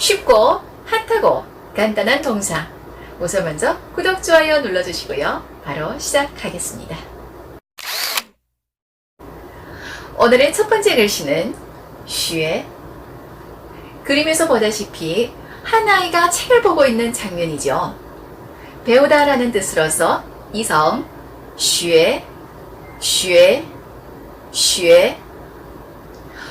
쉽고 핫하고 간단한 동사. 우선 먼저 구독, 좋아요 눌러주시고요. 바로 시작하겠습니다. 오늘의 첫 번째 글씨는 쉬에 그림에서 보다시피 한 아이가 책을 보고 있는 장면이죠. 배우다라는 뜻으로서 이성, 쉬에, 쉬에, 쉬에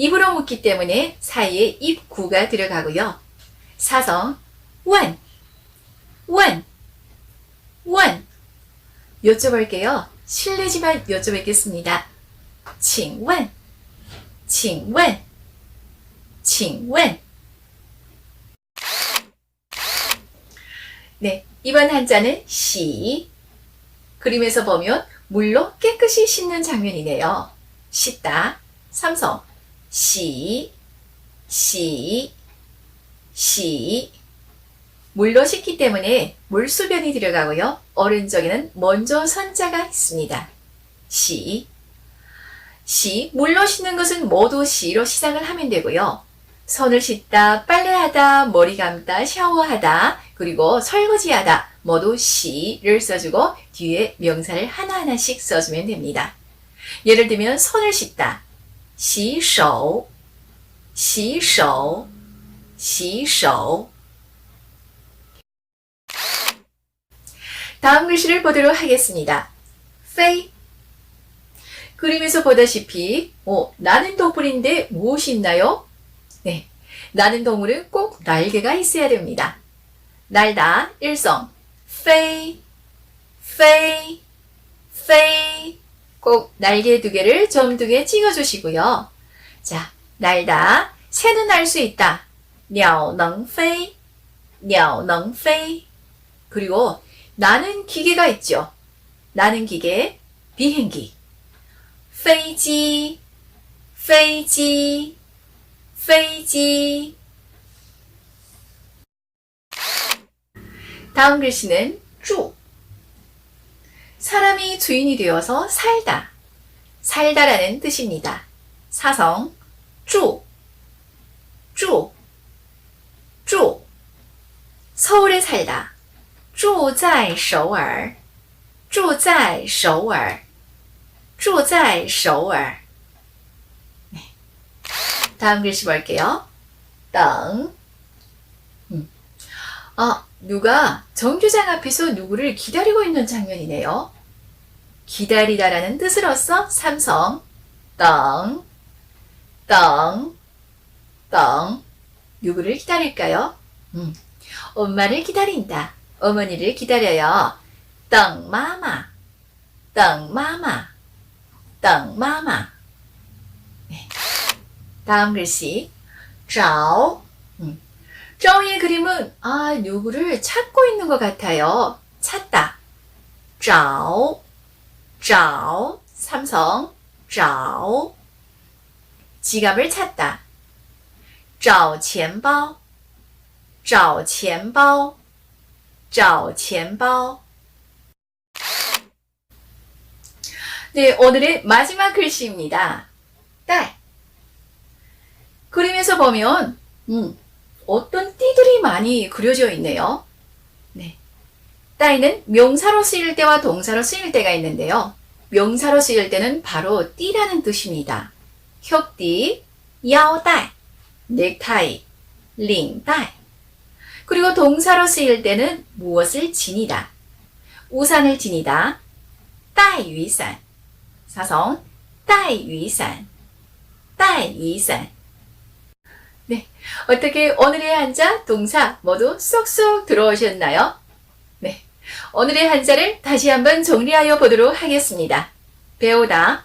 입으로 묻기 때문에 사이에 입구가 들어가고요. 사성 원, 원, 원 여쭤볼게요. 실례지만 여쭤뵙겠습니다. 请问,请问,请问 네, 이번 한자는 시 그림에서 보면 물로 깨끗이 씻는 장면이네요. 씻다. 삼성. 시, 시, 시. 물로 씻기 때문에 물수변이 들어가고요. 오른쪽에는 먼저 선자가 있습니다. 시. 시. 물로 씻는 것은 모두 시로 시작을 하면 되고요. 손을 씻다, 빨래하다, 머리 감다, 샤워하다, 그리고 설거지하다 모두 시를 써주고 뒤에 명사를 하나하나씩 써주면 됩니다. 예를 들면 손을 씻다. 洗手,洗手,洗手. 다음 글씨를 보도록 하겠습니다. 飞 그림에서 보다시피 어, 나는 동물인데 무엇이 있나요? 네, 나는 동물은 꼭 날개가 있어야 됩니다. 날다 일성 飞, 飞, 飞. 꼭 날개 두 개를 점 두 개 찍어주시고요. 자, 날다. 새는 날 수 있다. 鸟能飞,鸟能飞. 그리고 나는 기계가 있죠. 나는 기계, 비행기. 飞机,飞机,飞机. 다음 글씨는 주. 사람이 주인이 되어서 살다. 살다라는 뜻입니다. 사성, 주, 주, 주. 서울에 살다. 住在首尔,住在首尔,住在首尔. 네. 다음 글씨 볼게요. 땡. 음. 아, 누가 정류장 앞에서 누구를 기다리고 있는 장면이네요. 기다리다라는 뜻으로서 삼성, 떵, 떵, 떵. 누구를 기다릴까요? 음, 엄마를 기다린다. 어머니를 기다려요. 떵 마마, 떵 마마, 떵 마마. 네. 다음 글씨, 找, 음. 저의 그림은 아 누구를 찾고 있는 것 같아요. 찾다. 找,找 삼성 找 지갑을 찾다. 找钱包,找钱包,找钱包. 네, 오늘의 마지막 글씨입니다. 딸. 그림에서 보면 음, 어떤 띠들이 많이 그려져 있네요. 네. 따이는 명사로 쓰일 때와 동사로 쓰일 때가 있는데요. 명사로 쓰일 때는 바로 띠라는 뜻입니다. 혁띠, 야오다이, 넥타이, 링다이. 그리고 동사로 쓰일 때는 무엇을 지니다, 우산을 지니다, 따이 위산, 사성, 따이 위산, 따이 위산. 네. 어떻게 오늘의 한자, 동사 모두 쏙쏙 들어오셨나요? 네. 오늘의 한자를 다시 한번 정리하여 보도록 하겠습니다. 배우다,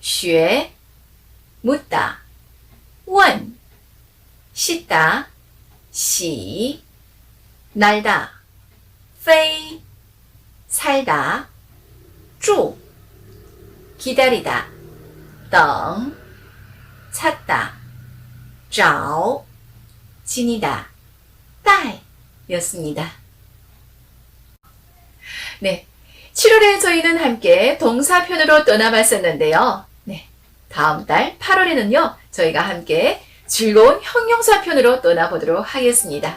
学, 묻다, 问, 씻다, 洗, 날다, 飞, 살다, 住, 기다리다, 等, 찾다, 找, 지니다, 带 였습니다. 네. 7월에 저희는 함께 동사편으로 떠나봤었는데요. 네. 다음 달 8월에는요, 저희가 함께 즐거운 형용사편으로 떠나보도록 하겠습니다.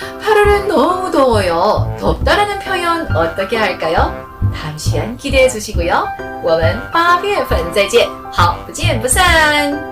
8월은 너무 더워요. 덥다라는 표현 어떻게 할까요? 다음 시간 기대해 주시고요. 我们8月份再见，好，不见不散。